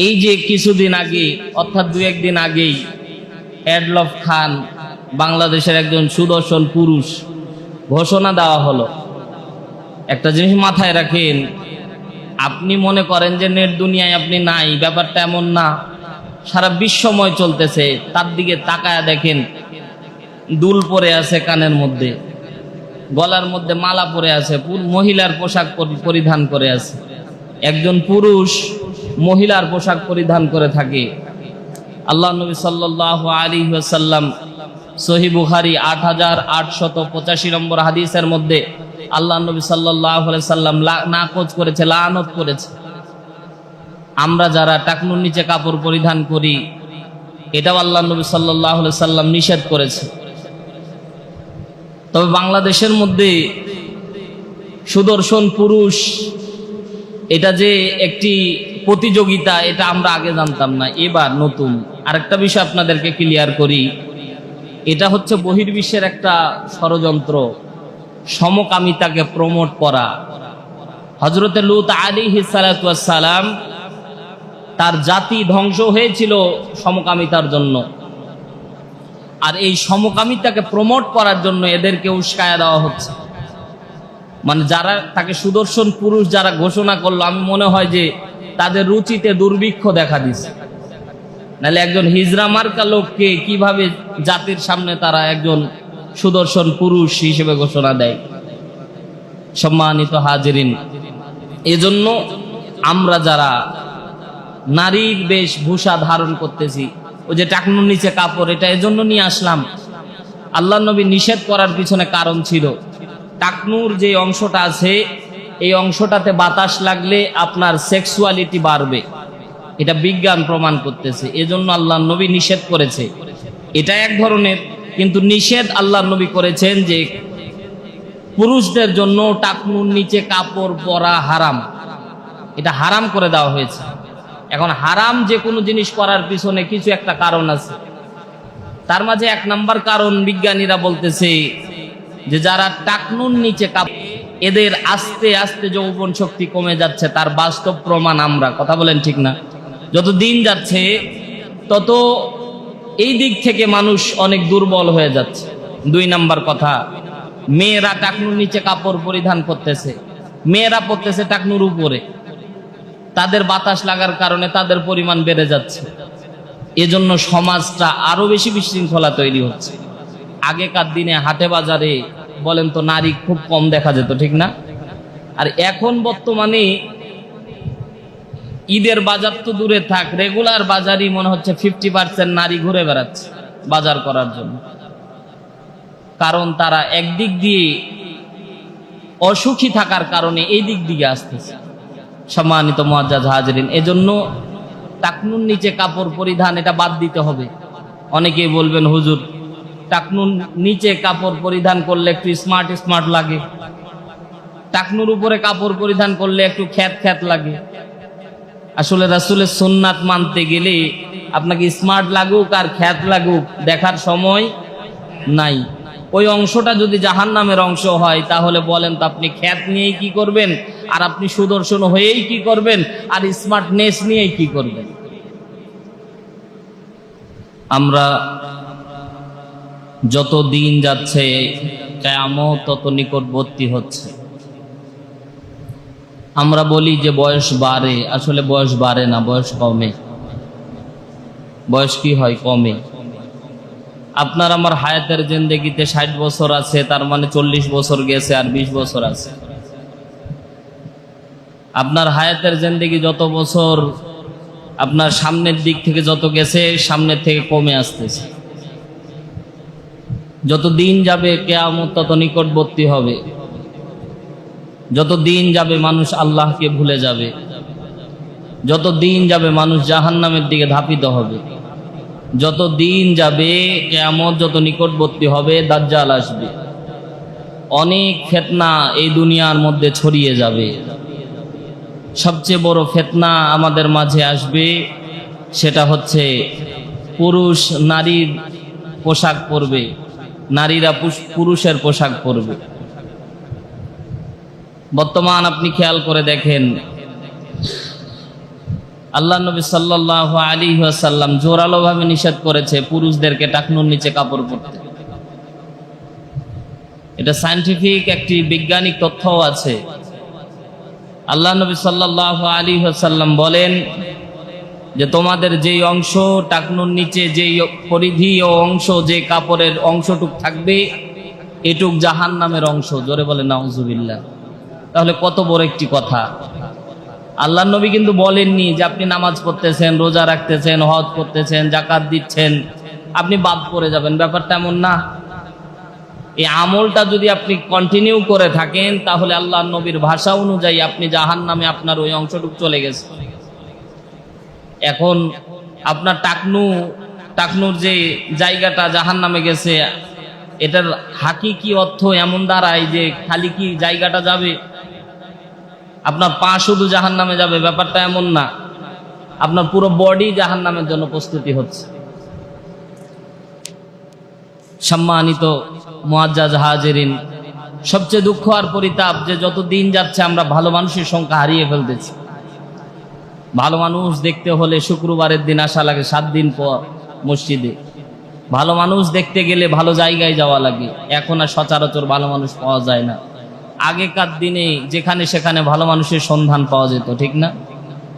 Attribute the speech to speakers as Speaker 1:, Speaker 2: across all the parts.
Speaker 1: এই যে কিছুদিন আগে, অর্থাৎ দু একদিন আগেই অ্যাডলফ খান বাংলাদেশের একজন সুদর্শন পুরুষ ঘোষণা দেওয়া হলো। একটা জিনিস মাথায় রাখেন, আপনি মনে করেন যে নেট দুনিয়ায় আপনি নাই, ব্যাপারটা এমন না। সারা বিশ্বময় চলতেছে, তার দিকে তাকায় দেখেন, দুল পরে আছে কানের মধ্যে, গলার মধ্যে মালা পরে আছে মহিলার পোশাক পরি- পরিধান করে আছে। একজন পুরুষ মহিলার পোশাক পরিধান করে থাকে। আল্লাহ নবী সাল্লাহ আলী সাল্লাম সহি বুখারি আট হাজার আটশত পঁচাশি নম্বর হাদিসের মধ্যে আল্লাহ নবী সাল্লাহ সাল্লাম নাকচ করেছে, লানত করেছে। আমরা যারা টাকনুর নিচে কাপড় পরিধান করি, এটাও আল্লাহ নবী সাল্লাহ সাল্লাম নিষেধ করেছে। তবে বাংলাদেশের মধ্যে সুদর্শন পুরুষ এটা যে একটি প্রতিযোগিতা, এটা আমরা আগে জানতাম না। এবার নতুন। আরেকটা বিষয় আপনাদেরকে ক্লিয়ার করি। এটা হচ্ছে বহির্বিশ্বের একটা ষড়যন্ত্র, সমকামিতাকে প্রমোট করা। হজরতে লুত আলী হিসালাম তার জাতি ধ্বংস হয়েছিল সমকামিতার জন্য। আর এই সমকামিতাকে প্রমোট করার জন্য এদেরকে উস্কায়া দেওয়া হচ্ছে। মানে যারা তাকে সুদর্শন পুরুষ যারা ঘোষণা করল, আমি মনে হয় যে তাদের রুচিতে দুর্ভিক্ষ দেখা দিছে। নাহলে একজন হিজরা মার্কা লোককে কীভাবে জাতির সামনে তারা একজন সুদর্শন পুরুষ হিসেবে ঘোষণা দেয়? সম্মানিত হাজিরিন, এজন্য আমরা যারা নারীর বেশ ভূষা ধারণ করতেছি, ওই যে টাকনুর নিচে কাপড়, এটা এজন্য নিয়ে আসলাম। আল্লাহ নবী নিষেধ করার পিছনে কারণ ছিল। টাকনুর যে অংশটা আছে, এই অংশটাতে বাতাস লাগলে আপনার সেক্সুয়ালিটি বাড়বে। এটা বিজ্ঞান প্রমাণ করতেছে। এজন্য আল্লাহ নবী নিষেধ করেছে। এটা এক ধরনের, কিন্তু নিষেধ আল্লাহ নবী করেছেন যে পুরুষদের জন্য টাকনুর নিচে কাপড় পরা হারাম। এটা হারাম করে দেওয়া হয়েছে। এখন হারাম যে কোনো জিনিস করার পিছনে কিছু একটা কারণ আছে। তার মাঝে এক নাম্বার কারণ বিজ্ঞানীরা বলতেছে যে যারা টাকনুর নিচে এদের আস্তে আস্তে যৌবন শক্তি কমে যাচ্ছে, তার বাস্তব প্রমাণ আমরা। কথা বলেন ঠিক না? যত দিন যাচ্ছে, তত এই দিক থেকে মানুষ অনেক দুর্বল হয়ে যাচ্ছে। দুই নাম্বার কথা, মেয়েরা টাকনুর নিচে কাপড় পরিধান করতেছে। মেয়েরা পড়তেছে টাকনুর উপরে। তাদের বাতাস লাগার কারণে তাদের পরিমাণ বেড়ে যাচ্ছে। এজন্য সমাজটা আরও বেশি বিশৃঙ্খলা তৈরি হচ্ছে। আগেকার দিনে হাটে বাজারে বলেন তো নারী খুব কম দেখা যেত, ঠিক না? আর এখন বর্তমানে ঈদের বাজার তো দূরে থাক, রেগুলার বাজারই মনে হচ্ছে ফিফটি পার্সেন্ট নারী ঘুরে বেড়াচ্ছে বাজার করার জন্য। কারণ তারা একদিক দিয়ে অসুখী থাকার কারণে এই দিক দিকে আসতেছে। সম্মানিত মহাজাজ হাজরিন, এজন্য টাকনুর নিচে কাপড় পরিধান এটা বাদ দিতে হবে। অনেকেই বলবেন, হুজুর টাকনুর নিচে কাপড় পরিধান করলে একটু স্মার্ট স্মার্ট লাগে। টাকনুর উপরে কাপড় পরিধান করলে একটু খ্যাত খ্যাত লাগে। আসলে রাসুলের সুন্নাত মানতে গেলে আপনাকে স্মার্ট লাগুক আর খ্যাত লাগুক দেখার সময় নাই। ওই অংশটা যদি জাহান নামের অংশ হয়, তাহলে বলেন তো আপনি খ্যাত নিয়েই কি করবেন? আর আপনি সুদর্শন হয়েই কি করবেন? আর স্মার্টনেস নিয়েই কি করবেন? আমরা যত দিন যাচ্ছে কেমন তত নিকটবর্তী হচ্ছে। আমরা বলি যে বয়স বাড়ে, আসলে বয়স বাড়ে না, বয়স কমে। বয়স কি হয়? কমে। আপনার আমার হায়াতের জিন্দগিতে ষাট বছর আছে, তার মানে চল্লিশ বছর গেছে আর বিশ বছর আছে। আপনার হায়াতের জিন্দগি যত বছর আপনার সামনের দিক থেকে যত গেছে, সামনের থেকে কমে আসতেছে। যত দিন যাবে কেয়ামত তত নিকটবর্তী হবে। যত দিন যাবে মানুষ আল্লাহকে ভুলে যাবে। যত দিন যাবে মানুষ জাহান্নামের দিকে ধাপিত হবে। যত দিন যাবে কেমন যত নিকটবর্তী হবে, দাজ্জাল আসবে। অনেক ফেতনা এই দুনিয়ার মধ্যে ছড়িয়ে যাবে। সবচেয়ে বড় ফেতনা আমাদের মাঝে আসবে, সেটা হচ্ছে পুরুষ নারীর পোশাক পরবে। নারীরা পুরুষের পোশাক পরবে। বর্তমান আপনি খেয়াল করে দেখেন, আল্লাহ নবী সাল্লাহ আলী সাল্লাম জোরালোভাবে নিষেধ করেছে পুরুষদেরকে টাকনুর নিচে কাপড় পরতে। এটা সায়েন্টিফিক একটি বৈজ্ঞানিক তথ্যও আছে। আল্লাহ নবী সাল্লাহ আলী সাল্লাম বলেন যে তোমাদের যেই অংশ, টাকনুর নিচে যেই পরিধি ও অংশ, যে কাপড়ের অংশটুক থাকবে, এটুক জাহান নামের অংশ। জোরে বলে নাউজুবিল্লাহ। তাহলে কত বড় একটি কথা। আল্লাহ নবী কিন্তু বলেননি যে আপনি নামাজ পড়তেছেন, রোজা রাখতেছেন, হজ করতেছেন জাকাত দিচ্ছেন, আপনি বাদ পড়ে যাবেন। ব্যাপারটা এমন না। এই আমলটা যদি আপনি কন্টিনিউ করে থাকেন, তাহলে আল্লাহ নবীর ভাষা অনুযায়ী আপনি জাহান নামে আপনার ওই অংশটুক চলে গেছে। এখন আপনার টাকনু, টাকনুর যে জায়গাটা জাহান নামে গেছে, এটার হাকিকি অর্থ এমন দাঁড়ায় যে খালি কি জায়গাটা যাবে? আপনার পা শুধু জাহান নামে যাবে, ব্যাপারটা এমন না। আপনার পুরো বডি জাহান নামের জন্য প্রস্তুতি হচ্ছে। সম্মানিত মোয়াজ্জাজ হাজেরিন, সবচেয়ে দুঃখ আর পরিতাপ যে যত দিন যাচ্ছে আমরা ভালো মানুষের সংখ্যা হারিয়ে ফেলতেছি। ভালো মানুষ দেখতে হলে শুক্রবারের দিন আসা লাগে সাত দিন পর মসজিদে। ভালো মানুষ দেখতে গেলে ভালো জায়গায় যাওয়া লাগে। এখন আর সচরাচর ভালো মানুষ পাওয়া যায় না। আগেকার দিনে যেখানে সেখানে ভালো মানুষের সন্ধান পাওয়া যেত, ঠিক না?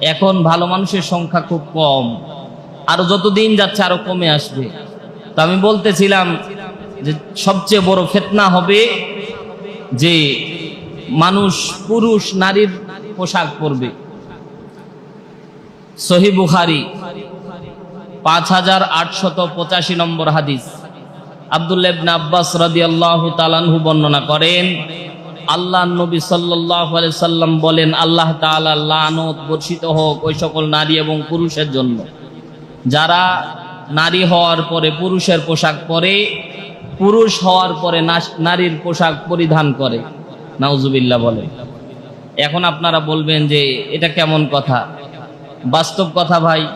Speaker 1: এখন ভালো মানুষের সংখ্যা খুব কম। আরও যত দিন যাচ্ছে আরও কমে আসবে। তো আমি বলতেছিলাম যে সবচেয়ে বড় ফেতনা হবে যে মানুষ পুরুষ নারীর পোশাক পরবে। সহি বুখারি, পাঁচ হাজার আটশত পঁচাশি নম্বর হাদিস। আবদুল্লাবনা আব্বাস রাদি আল্লাহ তালানহু বর্ণনা করেন আল্লাহ নবী সাল্লাহ সাল্লাম বলেন, আল্লাহ তালা লানত বর্ষিত হোক ওই সকল নারী এবং পুরুষের জন্য। যারা নারী হওয়ার পরে পুরুষের পোশাক পরে, পুরুষ হওয়ার পরে নারীর পোশাক পরিধান করে। নাউজুবিল্লাহ বলে। এখন আপনারা বলবেন যে এটা কেমন কথা? বাস্তব কথা ভাই।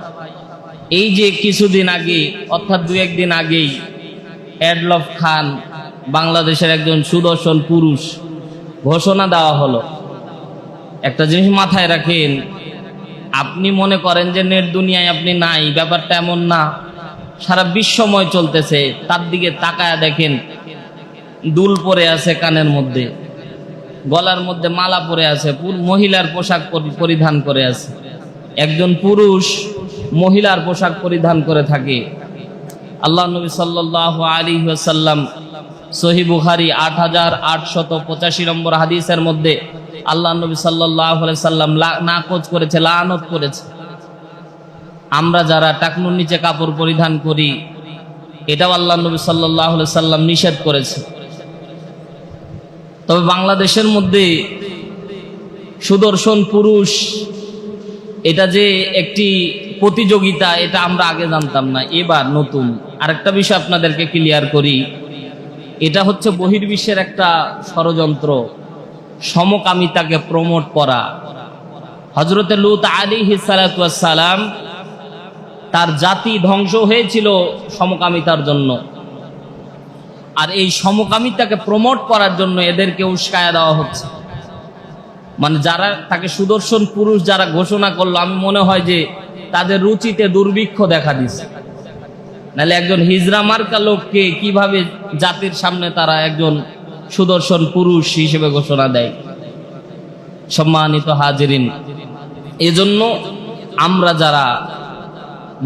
Speaker 1: এই যে কিছুদিন আগে, অর্থাৎ দু একদিন আগেই অ্যাডলফ খান বাংলাদেশের একজন সুদর্শন পুরুষ ঘোষণা দেওয়া হলো। একটা জিনিস মাথায় রাখেন, আপনি মনে করেন যে নেট দুনিয়ায় আপনি নাই, ব্যাপারটা এমন না। সারা বিশ্বময় চলতেছে, তার দিকে তাকায়া দেখেন, দুল পরে আছে কানের মধ্যে, গলার মধ্যে মালা পরে আছে মহিলার পোশাক পরিধান করে আছে। একজন পুরুষ মহিলার পোশাক পরিধান করে থাকে। আল্লাহ নবী সাল্লাহ আলী সাল্লাম সহি বুখারি আট হাজার আটশত পঁচাশি নম্বর হাদিসের মধ্যে আল্লাহ নবী সাল্লাহ সাল্লাম নাকচ করেছে, লানত করেছে। আমরা যারা টাকনুর নিচে কাপড় পরিধান করি, এটাও আল্লাহ নবী সাল্লাহ সাল্লাম নিষেধ করেছে। তবে বাংলাদেশের মধ্যে সুদর্শন পুরুষ এটা যে একটি প্রতিযোগিতা, এটা আমরা আগে জানতাম না। এবার নতুন। আরেকটা বিষয় আপনাদেরকে ক্লিয়ার করি। এটা হচ্ছে বহির্বিশ্বের একটা ষড়যন্ত্র, সমকামিতাকে প্রমোট করা। হজরতে লুত আলী হিসালাম তার জাতি ধ্বংস হয়েছিল সমকামিতার জন্য। আর এই সমকামিতাকে প্রমোট করার জন্য এদেরকে উস্কায়া দেওয়া হচ্ছে। মানে যারা তাকে সুদর্শন পুরুষ যারা ঘোষণা করল, আমি মনে হয় যে তাদের রুচিতে দুর্ভিক্ষ দেখা দিচ্ছে নাহলে একজন হিজরা মার্কা লোককে কীভাবে জাতির সামনে তারা একজন সুদর্শন পুরুষ হিসেবে ঘোষণা দেয়? সম্মানিত হাজিরিন, এজন্য আমরা যারা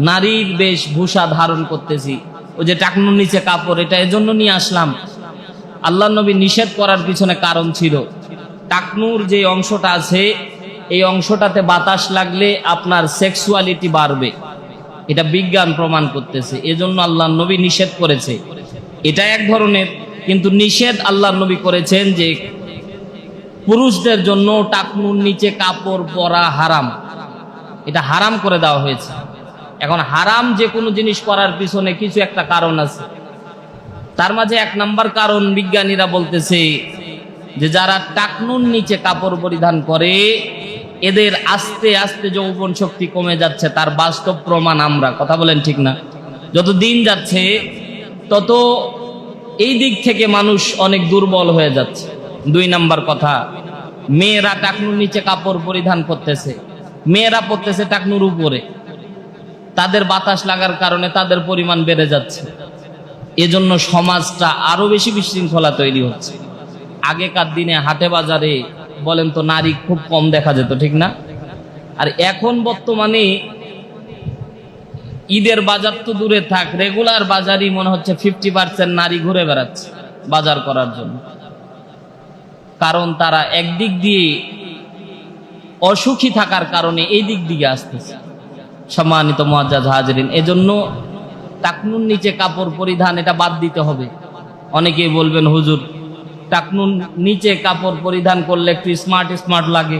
Speaker 1: নারীর বেশ ভূষা ধারণ করতেছি, ওই যে টাকনুর নিচে কাপড়, এটা এজন্য নিয়ে আসলাম। আল্লাহ নবী নিষেধ করার পিছনে কারণ ছিল টাকনুর যে অংশটা আছে, এই অংশটাতে বাতাস লাগলে আপনার সেক্সুয়ালিটি বাড়বে। এটা বিজ্ঞান প্রমাণ করতেছে। এজন্য আল্লাহ নবী নিষেধ করেছে। এটা এক ধরনের, কিন্তু নিষেধ আল্লাহ নবী করেছেন যে পুরুষদের জন্য টাকনুর নিচে কাপড় পরা হারাম। এটা হারাম করে দেওয়া হয়েছে। এখন হারাম যে কোনো জিনিস করার পিছনে কিছু একটা কারণ আছে। তার মাঝে এক নাম্বার কারণ বিজ্ঞানীরা বলতেছে যে যারা টাকনুর নিচে কাপড় পরিধান করে, এদের আস্তে আস্তে যৌবন শক্তি কমে যাচ্ছে, তার বাস্তব প্রমাণ আমরা। কথা বলেন ঠিক না? যত দিন যাচ্ছে, তত এই দিক থেকে মানুষ অনেক দুর্বল হয়ে যাচ্ছে। দুই নাম্বার কথা, মেয়েরা টাকনুর নিচে কাপড় পরিধান করতেছে। মেয়েরা পড়তেছে টাকনুর উপরে। তাদের বাতাস লাগার কারণে তাদের পরিমাণ বেড়ে যাচ্ছে। এজন্য সমাজটা আরও বেশি বিশৃঙ্খলা তৈরি হচ্ছে। আগেকার দিনে হাটে বাজারে বলেন তো নারী খুব কম দেখা যেত, ঠিক না? আর এখন বর্তমানে ঈদের বাজার তো দূরে থাক, রেগুলার বাজারই মনে হচ্ছে ফিফটি পার্সেন্ট নারী ঘুরে বেড়াচ্ছে বাজার করার জন্য। কারণ তারা একদিক দিয়ে অসুখী থাকার কারণে এই দিক দিকে আসতেছে। সম্মানিত মহাজাজ হাজরিন, এজন্য টাকনুন নিচে কাপড় পরিধান এটা বাদ দিতে হবে। অনেকেই বলবেন, হুজুর টাকনুন নিচে কাপড় পরিধান করলে একটু স্মার্ট স্মার্ট লাগে।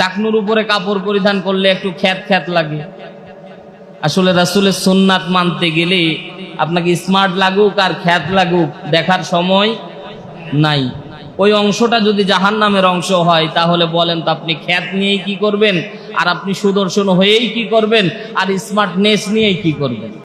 Speaker 1: টাকনুর উপরে কাপড় পরিধান করলে একটু খ্যাত খ্যাত লাগে। আসলে রাসুলের সুন্নাত মানতে গেলে আপনাকে স্মার্ট লাগুক আর খ্যাত লাগুক দেখার সময় নাই। ওই অংশটা যদি জাহান নামের অংশ হয়, তাহলে বলেন তো আপনি খ্যাত নিয়েই কি করবেন? আর আপনি সুদর্শন হয়েই কি করবেন? আর স্মার্টনেস নিয়েই কি করবেন?